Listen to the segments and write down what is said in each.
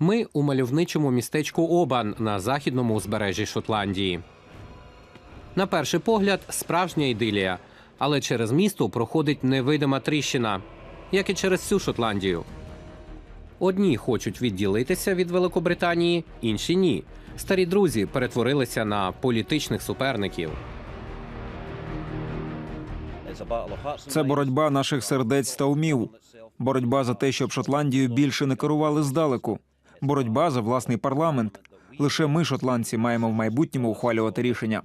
Ми у мальовничому містечку Обан на західному узбережжі Шотландії. На перший погляд, справжня ідилія, але через місто проходить невидима тріщина, як і через всю Шотландію. Одні хочуть відділитися від Великобританії, інші ні. Старі друзі перетворилися на політичних суперників. Це боротьба наших сердець та умів. Боротьба за те, щоб Шотландію більше не керували здалеку. Боротьба за власний парламент. Лише ми, шотландці, маємо в майбутньому ухвалювати рішення.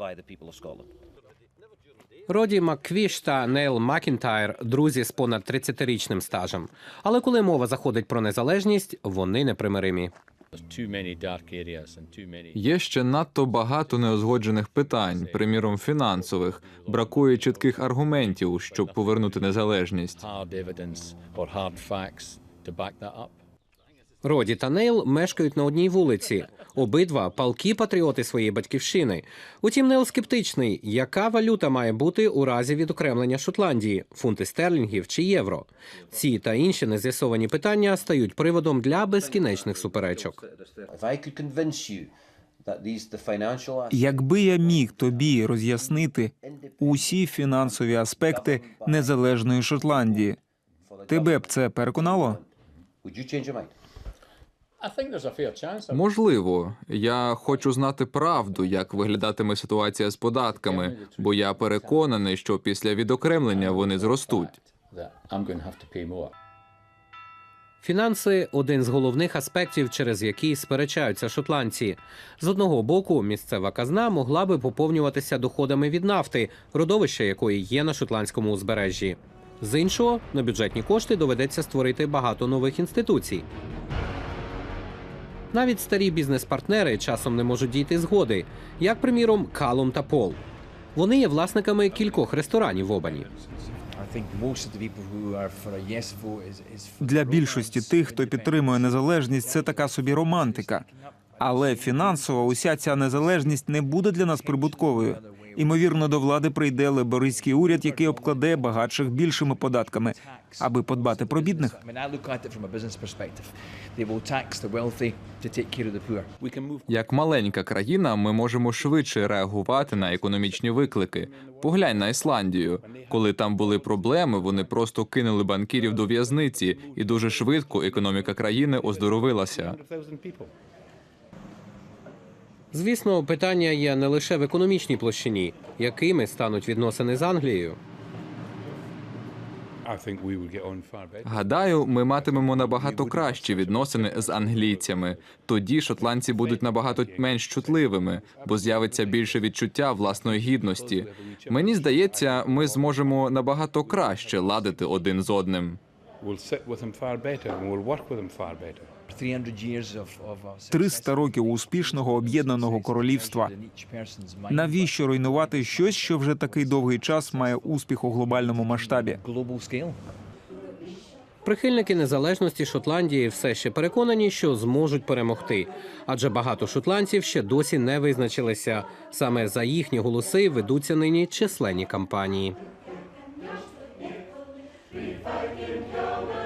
Роді Макквіш та Нейл Макінтайр друзі з понад 30-річним стажем. Але коли мова заходить про незалежність, вони непримиримі. Є ще надто багато неузгоджених питань, приміром фінансових. Бракує чітких аргументів, щоб повернути незалежність. Роді та Нейл мешкають на одній вулиці. Обидва палкі патріоти своєї батьківщини. Утім, Нейл скептичний, яка валюта має бути у разі відокремлення Шотландії фунти стерлінгів чи євро. Ці та інші нез'ясовані питання стають приводом для безкінечних суперечок. Якби я міг тобі роз'яснити усі фінансові аспекти незалежної Шотландії, тебе б це переконало? Можливо, я хочу знати правду, як виглядатиме ситуація з податками, бо я переконаний, що після відокремлення вони зростуть. Фінанси один з головних аспектів, через які сперечаються шотландці. З одного боку, місцева казна могла би поповнюватися доходами від нафти, родовища якої є на шотландському узбережжі. З іншого, на бюджетні кошти доведеться створити багато нових інституцій. Навіть старі бізнес-партнери часом не можуть дійти згоди, як, приміром, Калум та Пол. Вони є власниками кількох ресторанів в Обані. Для більшості тих, хто підтримує незалежність, це така собі романтика. Але фінансово уся ця незалежність не буде для нас прибутковою. Імовірно, до влади прийде лебористський уряд, який обкладе багатших більшими податками, аби подбати про бідних. Як маленька країна, ми можемо швидше реагувати на економічні виклики. Поглянь на Ісландію. Коли там були проблеми, вони просто кинули банкірів до в'язниці, і дуже швидко економіка країни оздоровилася. Звісно, питання є не лише в економічній площині, якими стануть відносини з Англією. Гадаю, ми матимемо набагато кращі відносини з англійцями. Тоді шотландці будуть набагато менш чутливими, бо з'явиться більше відчуття власної гідності. Мені здається, ми зможемо набагато краще ладити один з одним. We'll sit with them far better and we'll work with them far better. 300 years of, of uh, 300 років успішного об'єднаного королівства. Навіщо руйнувати щось, що вже такий довгий час має успіх у глобальному масштабі? Прихильники незалежності Шотландії все ще переконані, що зможуть перемогти, адже багато шотландців ще досі не визначилися. Саме за їхні голоси ведуться нині численні кампанії. second coming.